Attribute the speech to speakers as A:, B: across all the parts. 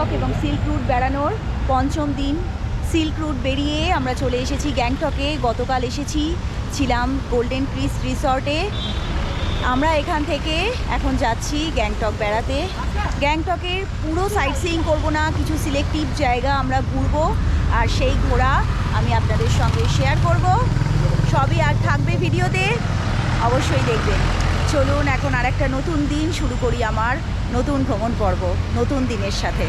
A: গ্যাংটক এবং silk route বেড়ানোর পঞ্চম দিন। সিল্ক রুট বেরিয়ে আমরা চলে এসেছি গ্যাংটকে। গতকাল এসেছি, ছিলাম গোল্ডেন ক্রিস রিসর্টে। আমরা এখান থেকে এখন যাচ্ছি গ্যাংটক বেড়াতে। গ্যাংটকের পুরো সাইট সিইং করব না, কিছু সিলেক্টিভ জায়গা আমরা ঘুরবো আর সেই ঘোরা আমি আপনাদের সঙ্গে শেয়ার করব। সবই আর থাকবে ভিডিওতে, অবশ্যই দেখবেন। চলুন এখন আর একটা নতুন দিন শুরু করি আমার নতুন ভ্রমণ পর্ব, নতুন দিনের সাথে।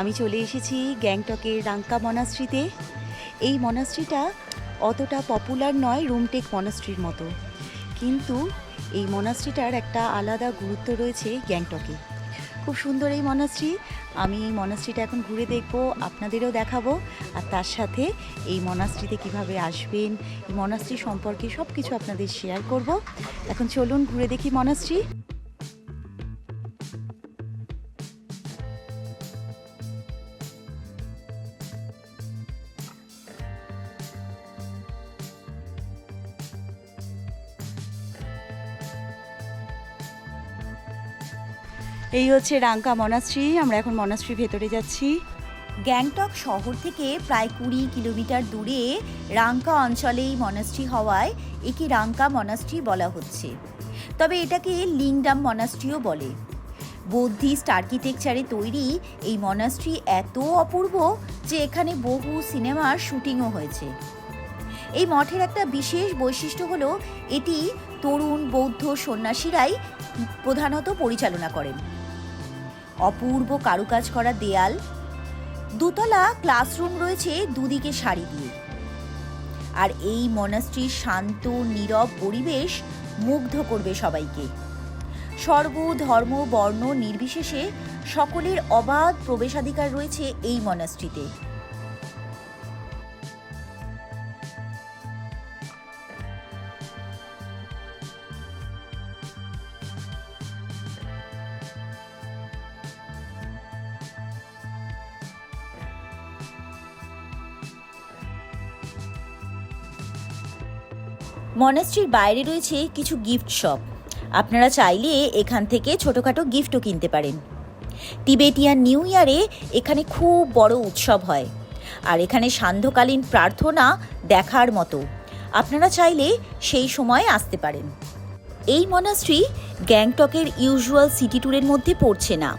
A: আমি চলে এসেছি গ্যাংটকের রাঙ্কা মনাস্ট্রিতে এই মনাস্ট্রিটা অতটা পপুলার নয় রুমটেক মনাস্ট্রির মতো। কিন্তু এই মনাস্ট্রিটার একটা আলাদা গুরুত্ব রয়েছে গ্যাংটকে। খুব সুন্দর এই মনাস্ট্রি আমি এই মনাস্ট্রিটা এখন ঘুরে দেখব, আপনাদেরও দেখাবো। আর তার সাথে এই মনাস্ট্রিতে কীভাবে আসবেন, এই মনাস্ট্রি সম্পর্কে সব কিছু আপনাদের শেয়ার করব। এখন চলুন ঘুরে দেখি মনাস্ট্রি এই হচ্ছে রাঙ্কা মনাস্ট্রি আমরা এখন মনাস্ট্রির ভেতরে যাচ্ছি। গ্যাংটক শহর থেকে প্রায় কুড়ি কিলোমিটার দূরে রাঙ্কা অঞ্চলে এই মনাস্ট্রি হওয়ায় একে রাঙ্কা মনাস্ট্রি বলা হচ্ছে। তবে এটাকে লিংডাম মনাস্ট্রিও বলে। বৌদ্ধিস্ট আর্কিটেকচারে তৈরি এই মনাস্ট্রি এত অপূর্ব যে এখানে বহু সিনেমার শুটিংও হয়েছে। এই মঠের একটা বিশেষ বৈশিষ্ট্য হলো এটি তরুণ, বৌদ্ধ সন্ন্যাসীরাই প্রধানত পরিচালনা করেন। অপূর্ব কারুকাজ করা দেয়াল। দুতলা ক্লাসরুম রয়েছে দুদিকে সারি দিয়ে। আর এই মনাস্ট্রির শান্ত, নীরব পরিবেশ মুগ্ধ করবে সবাইকে। সর্ব, ধর্ম, বর্ণ নির্বিশেষে সকলের অবাধ প্রবেশাধিকার রয়েছে এই মনাস্ট্রিতে মনাস্ট্রির বাইরে রয়েছে কিছু গিফট শপ আপনারা চাইলে এখান থেকে ছোটোখাটো গিফটও কিনতে পারেন। তিবেটিয়ান নিউ ইয়ারে এখানে খুব বড় উৎসব হয়। আর এখানে সান্ধ্যকালীন প্রার্থনা দেখার মতো। আপনারা চাইলে সেই সময় আসতে পারেন। এই মনাস্ট্রি গ্যাংটকের ইউজুয়াল সিটি ট্যুরের মধ্যে পড়ছে না।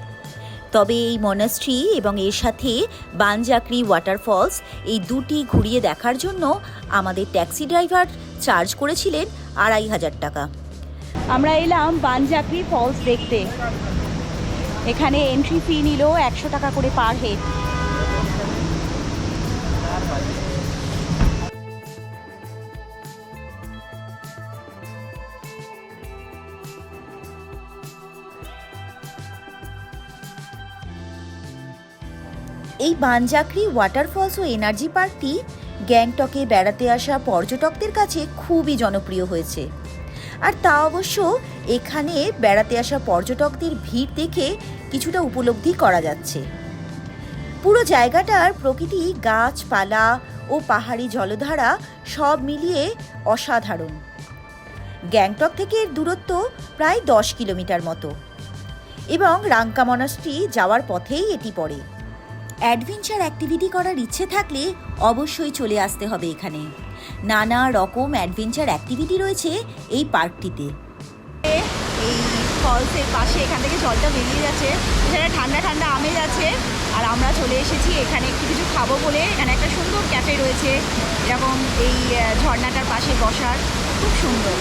A: তবে এই মনাস্ট্রি এবং এর সাথে বানজাকরি ওয়াটারফলস এই দুটি ঘুরিয়ে দেখার জন্য আমাদের ট্যাক্সি ড্রাইভার চার্জ করেছিলেন আড়াই হাজার টাকা। আমরা এলাম বানজাকরি ফলস দেখতে। এখানে এন্ট্রি ফি নিল একশো টাকা করে পার হেড এই বানজাকরি ওয়াটারফলস ও এনার্জি পার্কটি গ্যাংটকে বেড়াতে আসা পর্যটকদের কাছে খুবই জনপ্রিয় হয়েছে। আর তা অবশ্য এখানে বেড়াতে আসা পর্যটকদের ভিড় দেখে কিছুটা উপলব্ধি করা যাচ্ছে। পুরো জায়গাটার প্রকৃতি, গাছপালা ও পাহাড়ি জলধারা সব মিলিয়ে অসাধারণ। গ্যাংটক থেকে এর দূরত্ব প্রায় দশ কিলোমিটার মতো। এবং রাঙ্কা মনাস্ট্রি যাওয়ার পথেই এটি পড়ে। অ্যাডভেঞ্চার অ্যাক্টিভিটি করার ইচ্ছে থাকলে অবশ্যই চলে আসতে হবে এখানে। নানা রকম অ্যাডভেঞ্চার অ্যাক্টিভিটি রয়েছে এই পার্কটিতে। এই ফলসের পাশে এখান থেকে জলটা বেরিয়ে যাচ্ছে। এখানে ঠান্ডা ঠান্ডা আমেজ আছে। আর আমরা চলে এসেছি এখানে একটু কিছু খাব বলে। এখানে একটা সুন্দর ক্যাফে রয়েছে। এরকম এই ঝর্ণাটার পাশে বসার। খুব সুন্দর।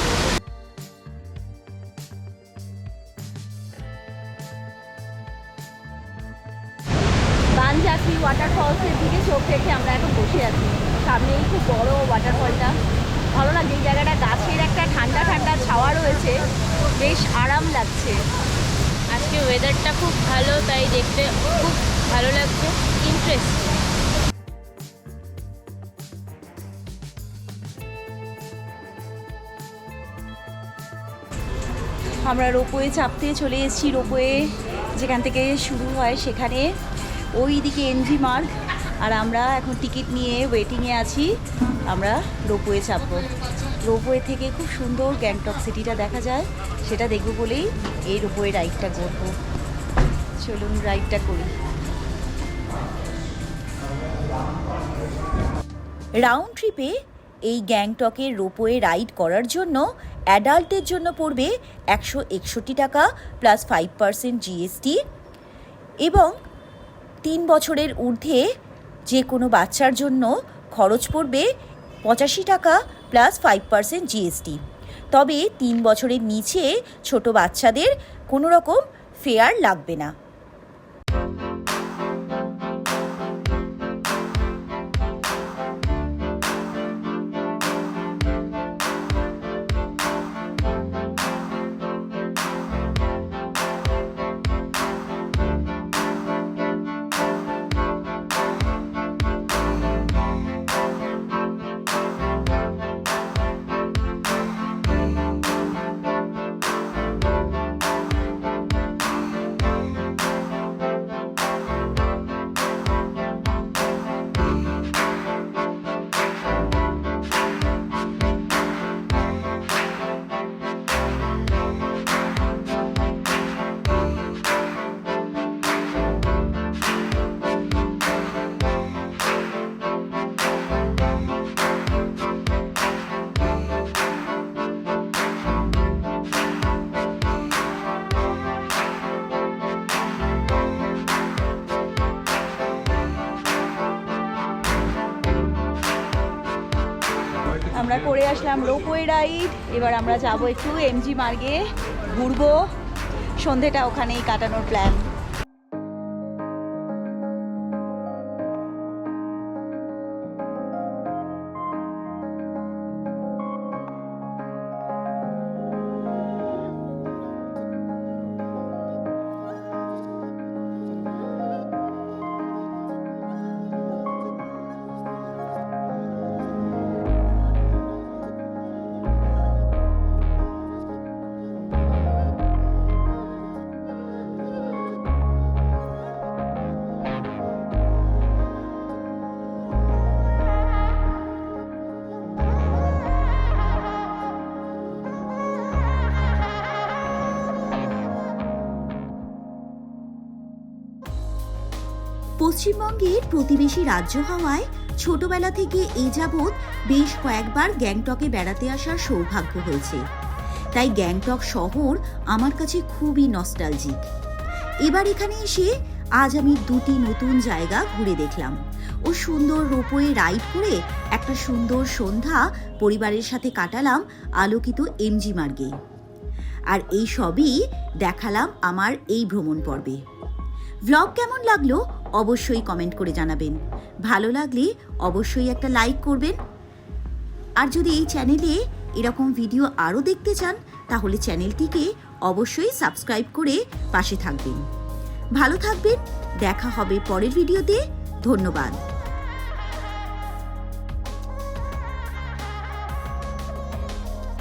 A: ওয়াটারফলসের দিকে চোখ রেখে আমরা এখন বসে আছি। সামনেই খুব বড় ওয়াটারফলটা
B: ভালো লাগছে এই জায়গাটা গাছের একটা ঠান্ডা ঠান্ডা ছাওয়া রয়েছে। বেশ আরাম লাগছে।
C: আজকে ওয়েদারটা খুব ভালো তাই দেখতে খুব ভালো লাগছে। ইন্টারেস্ট
A: আমরা রোপওয়ে চাপতে চলে এসেছি রোপওয়ে যেখান থেকে শুরু হয় সেখানে। ওই দিকে এনজি মার্গ। আর আমরা এখন টিকিট নিয়ে ওয়েটিংয়ে আছি। আমরা রোপওয়ে চাপবো। রোপওয়ে থেকে খুব সুন্দর গ্যাংটক সিটিটা দেখা যায়। সেটা দেখব বলেই এই রোপওয়ে রাইডটা করব। চলুন রাইডটা করি। রাউন্ড ট্রিপে এই গ্যাংটকের রোপওয়ে রাইড করার জন্য অ্যাডাল্টের জন্য পড়বে একশো একষট্টি টাকা প্লাস ফাইভ পার্সেন্ট জিএসটি এবং তিন বছরের ঊর্ধ্বে যে কোনো বাচ্চার জন্য খরচ পড়বে পঁচাশি টাকা প্লাস ফাইভ পার্সেন্ট জিএসটি তবে তিন বছরের নিচে ছোট বাচ্চাদের কোনো রকম ফেয়ার লাগবে না। করে আসলাম রোপওয়ে রাইড। এবার আমরা যাব একটু এমজি মার্গে, ঘুরবো। সন্ধেটা ওখানেই কাটানোর প্ল্যান পশ্চিমবঙ্গের প্রতিবেশী রাজ্য হওয়ায় ছোটবেলা থেকে এই যাবৎ বেশ কয়েকবার গ্যাংটকে বেড়াতে আসার সৌভাগ্য হয়েছে। তাই গ্যাংটক শহর আমার কাছে খুবই নস্টালজিক এবার এখানে এসে আজ আমি দুটি নতুন জায়গা ঘুরে দেখলাম ও সুন্দর রোপওয়ে রাইড করে একটা সুন্দর সন্ধ্যা পরিবারের সাথে কাটালাম আলোকিত এমজি মার্গে। আর এই সবই দেখালাম আমার এই ভ্রমণ পর্বে। ভ্লগ কেমন লাগল? অবশ্যই কমেন্ট করে জানাবেন। ভালো লাগলে অবশ্যই একটা লাইক করবেন। আর যদি এই চ্যানেলে এরকম ভিডিও আরও দেখতে চান, তাহলে চ্যানেলটিকে অবশ্যই সাবস্ক্রাইব করে পাশে থাকবেন। ভালো থাকবেন, দেখা হবে পরের ভিডিওতে। ধন্যবাদ।